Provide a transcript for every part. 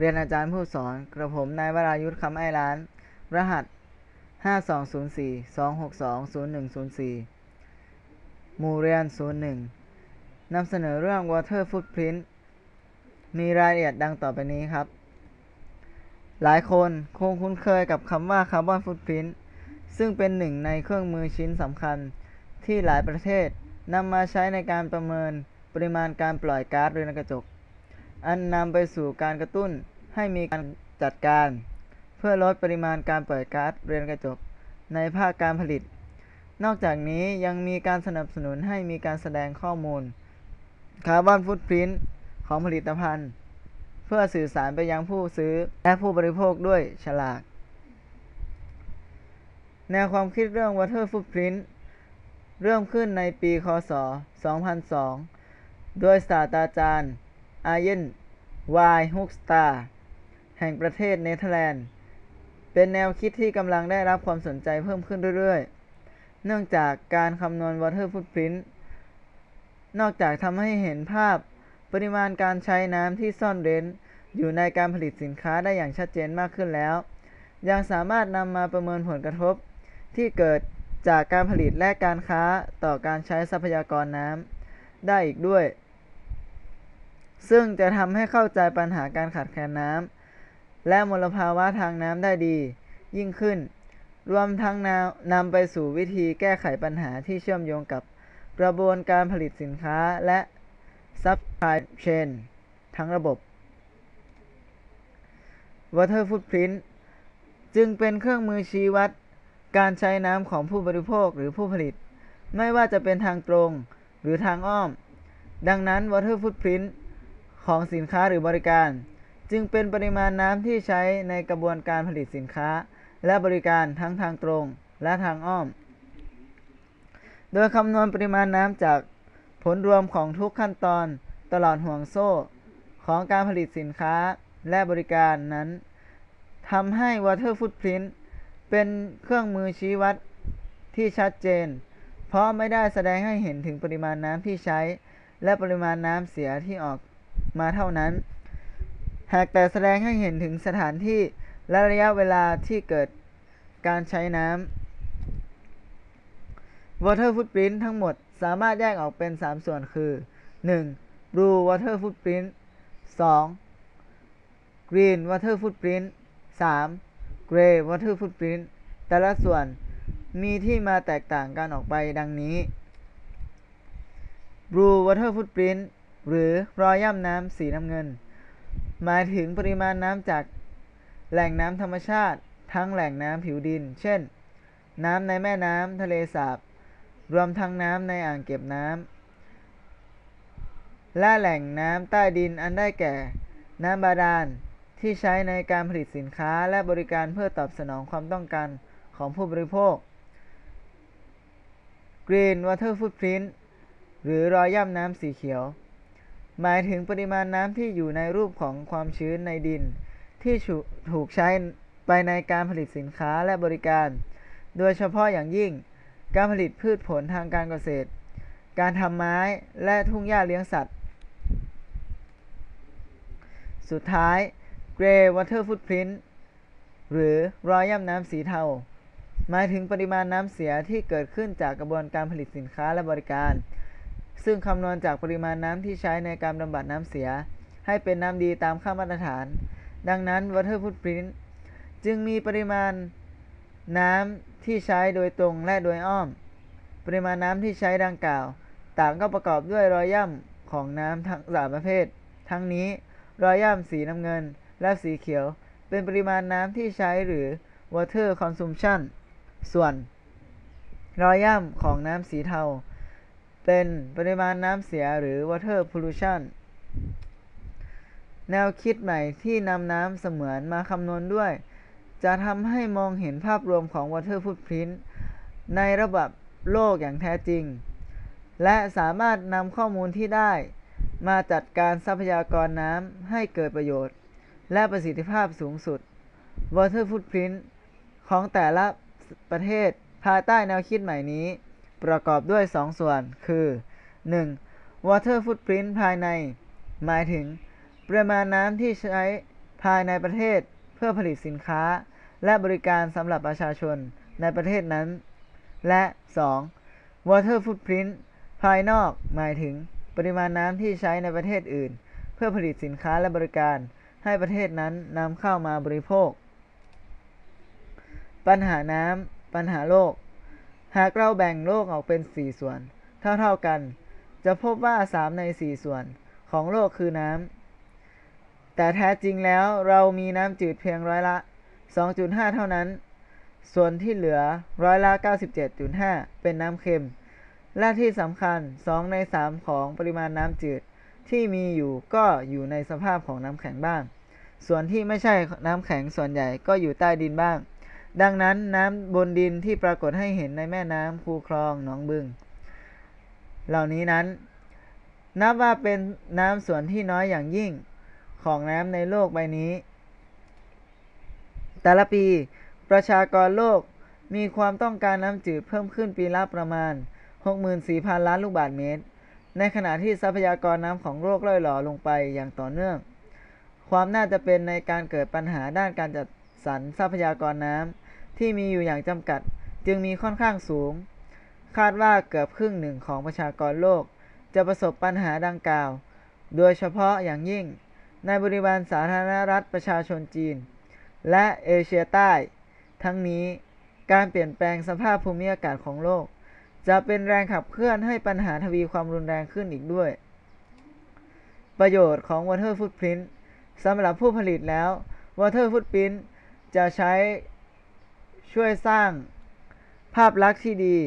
เรียนอาจารย์ผู้สอนกระผมนายวรายุทธคำไอร้าน รหัส 5204-262-0104 หมู่เรียน 01นำเสนอเรื่อง Water Footprint มีรายละเอียดดังต่อไปนี้ครับ หลายคนคงคุ้นเคยกับคำว่า Carbon Footprint ซึ่งเป็นหนึ่งในเครื่องมือชิ้นสำคัญที่หลายประเทศนำมาใช้ในการประเมินปริมาณการปล่อยก๊าซเรือนกระจก อันนำไปสู่การกระตุ้นให้มีการจัดการ เพื่อลดปริมาณการปล่อยก๊าซเรือนกระจกในภาคการผลิต นอกจากนี้ยังมีการสนับสนุนให้มีการแสดงข้อมูลคาร์บอนฟุตพิ้นของผลิตภัณฑ์ เพื่อสื่อสารไปยังผู้ซื้อและผู้บริโภคด้วยฉลาก แนวความคิดเรื่อง Water Footprint เริ่มขึ้นในปี คศ 2002 โดยศาสตราจารย์อาเยน วายฮุกสตาแห่งประเทศเนเธอร์แลนด์ เป็นแนวคิดที่กำลังได้รับความสนใจเพิ่มขึ้นเรื่อยๆ เนื่องจากการคำนวณ Water Footprint นอกจากทำให้เห็นภาพปริมาณการใช้น้ำที่ซ่อนเร้น อยู่ในการผลิตสินค้าได้อย่างชัดเจนมากขึ้นแล้ว ยังสามารถนำมาประเมินผลกระทบ ที่เกิดจากการผลิตและการค้าต่อการใช้ทรัพยากรน้ำได้อีกด้วย ซึ่งจะทำให้เข้าใจปัญหาการขาดแคลนน้ำและมลภาวะทางน้ำได้ดี ยิ่งขึ้น รวมทั้งนำไปสู่วิธีแก้ไขปัญหาที่เชื่อมโยงกับกระบวนการผลิตสินค้าและซัพพลายเชนทั้งระบบ Water Footprint จึงเป็นเครื่องมือชี้วัด การใช้น้ำของผู้บริโภคหรือผู้ผลิต ไม่ว่าจะเป็นทางตรงหรือทางอ้อม ดังนั้น Water Footprint ของสินค้าหรือบริการ จึงเป็นปริมาณน้ำที่ใช้ในกระบวนการผลิตสินค้า และบริการทั้งทางตรงและทางอ้อม โดยคำนวณปริมาณน้ำจากผลรวมของทุกขั้นตอนตลอดห่วงโซ่ของการผลิตสินค้าและบริการนั้นทำให้ Water Footprint เป็นเครื่องมือชี้วัดที่ชัดเจน เพราะไม่ได้แสดงให้เห็นถึงปริมาณน้ำที่ใช้ และปริมาณน้ำเสียที่ออก มาเท่านั้น หากแต่แสดงให้เห็นถึงสถานที่และระยะเวลาที่เกิดการใช้น้ำ Water Footprint ทั้งหมดสามารถแยกออกเป็น 3 ส่วนคือ 1. Blue Water Footprint 2. Green Water Footprint 3. Gray Water Footprint แต่ละส่วนมีที่มาแตกต่างกันออกไปดังนี้ Blue Water Footprint หรือรอยย่ำน้ำสีน้ำเงิน หมายถึงปริมาณน้ำจากแหล่งน้ำธรรมชาติ ทั้งแหล่งน้ำผิวดิน เช่น น้ำในแม่น้ำทะเลสาบ รวมทั้งน้ำในอ่างเก็บน้ำและแหล่งน้ำใต้ดินอันได้แก่ น้ำบาดาลที่ใช้ในการผลิตสินค้าและบริการเพื่อตอบสนองความต้องการของผู้บริโภค Green Water Footprint หรือรอยย่ำน้ำสีเขียว หมายถึงปริมาณน้ำที่อยู่ในรูปของความชื้นในดิน ที่ถูกใช้ไปในการผลิตสินค้าและบริการ โดยเฉพาะอย่างยิ่ง การผลิตพืชผลทางการเกษตร การทำไม้และทุ่งหญ้าเลี้ยงสัตว์ สุดท้าย Gray Water Footprint หรือรอยย่ำน้ำสีเทาหมายถึงปริมาณน้ำเสียที่เกิดขึ้นจากกระบวนการผลิตสินค้าและบริการ ซึ่งคำนวณจากปริมาณน้ำที่ใช้ในการบำบัดน้ำเสีย ให้เป็นน้ำดีตามค่ามาตรฐาน ดังนั้น Water Footprint จึงมีปริมาณน้ำที่ใช้โดยตรงและโดยอ้อม ปริมาณน้ำที่ใช้ดังกล่าว ต่างก็ประกอบด้วยรอยย่ำของน้ำทั้งสามประเภท ทั้งนี้รอยย่ำสีน้ำเงินและสีเขียว เป็นปริมาณน้ำที่ใช้หรือ water consumption ส่วน รอยย่ำของน้ำสีเทา เป็นปริมาณน้ำเสียหรือ water pollution แนวคิดใหม่ที่นำน้ำเสมือนมาคำนวณด้วย จะทำให้มองเห็นภาพรวมของ water footprint ในระบบโลกอย่างแท้จริง และสามารถนำข้อมูลที่ได้ มาจัดการทรัพยากรน้ำให้เกิดประโยชน์ และประสิทธิภาพสูงสุด Water Footprint ของแต่ละประเทศภายใต้แนวคิดใหม่นี้ ประกอบด้วย 2 ส่วน คือ 1. Water Footprint ภายใน หมายถึง ปริมาณน้ำที่ใช้ภายในประเทศเพื่อผลิตสินค้า และบริการสำหรับประชาชนในประเทศนั้น และ 2. water footprint ภายนอก หมายถึง ปริมาณน้ำที่ใช้ในประเทศอื่น เพื่อผลิตสินค้าและบริการ ให้ประเทศนั้นนำเข้ามาบริโภค ปัญหาน้ำปัญหาโลก หากเราแบ่งโลกออกเป็น 4 ส่วน เท่าๆกัน จะพบว่า 3 ใน 4 ส่วนของโลกคือน้ำ แต่แท้จริงแล้วเรามีน้ำจืดเพียงร้อยละ 2.5 เท่านั้น ส่วนที่เหลือร้อยละ 97.5 เป็นน้ำเค็ม และที่สำคัญ 2 ใน 3 ของปริมาณน้ำจืดที่มีอยู่ก็อยู่ในสภาพของน้ำแข็งบ้าง ส่วนที่ไม่ใช่น้ำแข็งส่วนใหญ่ก็อยู่ใต้ดินบ้าง ดังนั้นน้ำบนดินที่ปรากฏให้เห็นในแม่น้ำคูคลองหนองบึง เหล่านี้นั้น นับว่าเป็นน้ำส่วนที่น้อยอย่างยิ่งของน้ำในโลกใบนี้ แต่ละปีประชากรโลกมีความต้องการน้ำจืดเพิ่มขึ้นปีละประมาณ 64,000 ล้านลูกบาศก์เมตร ในขณะที่ทรัพยากรน้ำของโลกล่อยหล่อลงไปอย่างต่อเนื่อง ความน่าจะเป็นในการเกิดปัญหาด้านการจัด สรรทรัพยากรน้ำที่มีอยู่อย่างจำกัดจึงมีค่อนข้างสูง คาดว่าเกือบครึ่งหนึ่งของประชากรโลก จะประสบปัญหาดังกล่าว โดยเฉพาะอย่างยิ่ง ในบริเวณสาธารณรัฐประชาชนจีน และเอเชียใต้ ทั้งนี้การเปลี่ยนแปลงสภาพภูมิอากาศของโลก จะเป็นแรงขับเคลื่อนให้ปัญหาทวีความรุนแรงขึ้นอีกด้วย ประโยชน์ของ Water Footprint สำหรับผู้ผลิตแล้ว Water Footprint จะใช้ช่วยสร้างภาพลักษณ์ที่ดี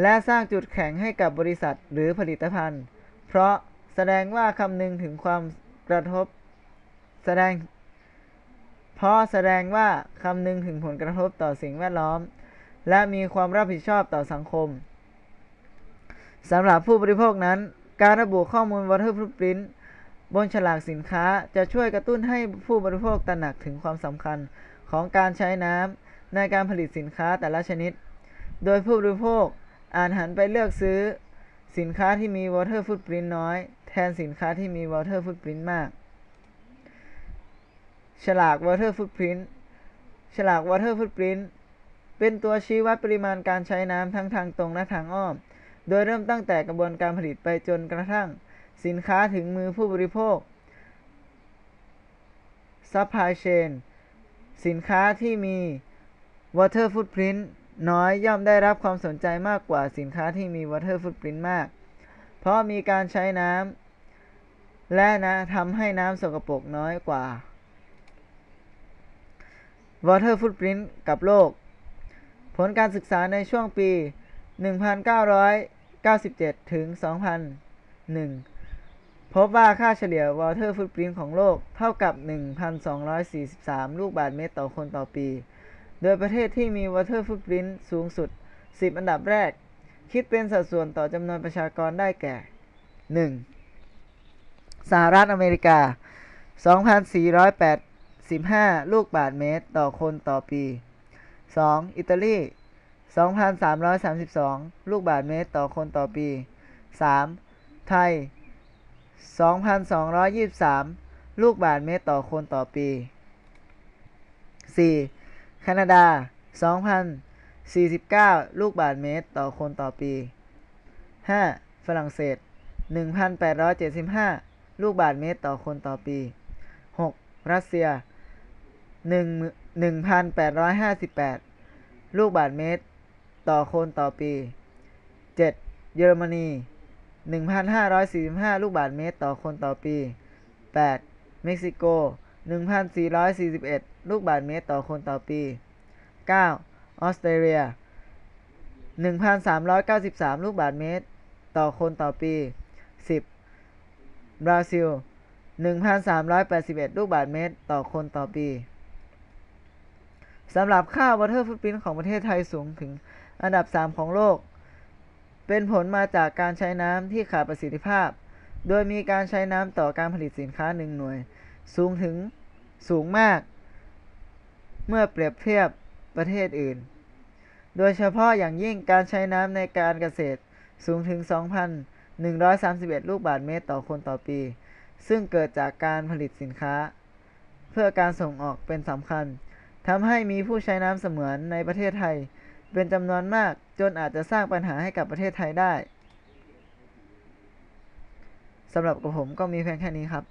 และสร้างจุดแข็งให้กับบริษัทหรือผลิตภัณฑ์ เพราะแสดงว่าคำนึงถึงความกระทบแสดง เพราะแสดงว่าคำนึงถึงผลกระทบต่อสิ่งแวดล้อม และมีความรับผิดชอบต่อสังคมสำหรับผู้บริโภคนั้น การระบุข้อมูล Water Footprint บนฉลากสินค้าจะช่วยกระตุ้นให้ผู้บริโภคตระหนักถึงความสำคัญของการใช้น้ำในการผลิตสินค้าแต่ละชนิด โดยผู้บริโภคอาจหันไปเลือกซื้อ สินค้าที่มี Water Footprint น้อย แทนสินค้าที่มี Water Footprint มาก ฉลาก Water Footprint ฉลาก Water Footprint เป็นตัวชี้วัดปริมาณการใช้น้ำทั้งทางตรงและทางอ้อม โดยเริ่มตั้งแต่กระบวนการผลิตไปจนกระทั่ง สินค้าถึงมือผู้บริโภค Supply Chain สินค้าที่มี Water Footprint น้อยย่อมได้รับความสนใจมากกว่าสินค้าที่มี Water Footprint มาก เพราะมีการใช้น้ำและนะทำให้น้ำสกปรกน้อยกว่า Water Footprint กับโลก ผลการศึกษาในช่วงปี 1997 ถึง 2001 พบว่าค่าเฉลี่ย Water Footprint ของโลกเท่ากับ 1,243 ลูกบาศก์เมตรต่อคนต่อปี โดยประเทศที่มี Water Footprint สูงสุด 10 อันดับแรก คิดเป็นสัดส่วนต่อจำนวนประชากรได้แก่ 1. สหรัฐอเมริกา 2,485 ลูกบาศก์เมตรต่อคนต่อปี 2. อิตาลี 2,332 ลูกบาศก์เมตรต่อคนต่อปี 3. ไทย 2,223 ลูกบาศก์เมตรต่อคนต่อปี 4. แคนาดา 2,049 ลูกบาศก์เมตรต่อคนต่อปี 5. ฝรั่งเศส 1,875 ลูกบาศก์เมตรต่อคนต่อปี 6. รัสเซีย 1,858 ลูกบาศก์เมตรต่อคนต่อปี 7. เยอรมนี 1,545 ลูกบาศก์เมตรต่อคนต่อปี 8. เม็กซิโก 1,441 ลูกบาศก์เมตรต่อคนต่อปี 9. ออสเตรเลีย 1,393 ลูกบาศก์เมตรต่อคนต่อปี 10. บราซิล 1,381 ลูกบาศก์เมตรต่อคนต่อปีสำหรับค่า Water Footprint ของประเทศไทยสูงถึงอันดับ 3 ของโลก เป็นผลมาจากการใช้น้ำที่ขาดประสิทธิภาพ โดยมีการใช้น้ำต่อการผลิตสินค้า1หน่วย สูงถึงสูงมาก เมื่อเปรียบเทียบประเทศอื่น โดยเฉพาะอย่างยิ่งการใช้น้ำในการเกษตรสูงถึง 2,131 ลูกบาศก์เมตรต่อคนต่อปี ซึ่งเกิดจากการผลิตสินค้า เพื่อการส่งออกเป็นสำคัญทำให้มีผู้ใช้น้ำเสมือนในประเทศไทยเป็นจำนวนมาก จนอาจจะสร้างปัญหาให้กับประเทศไทยได้สำหรับกับผมก็มีเพียงแค่นี้ครับ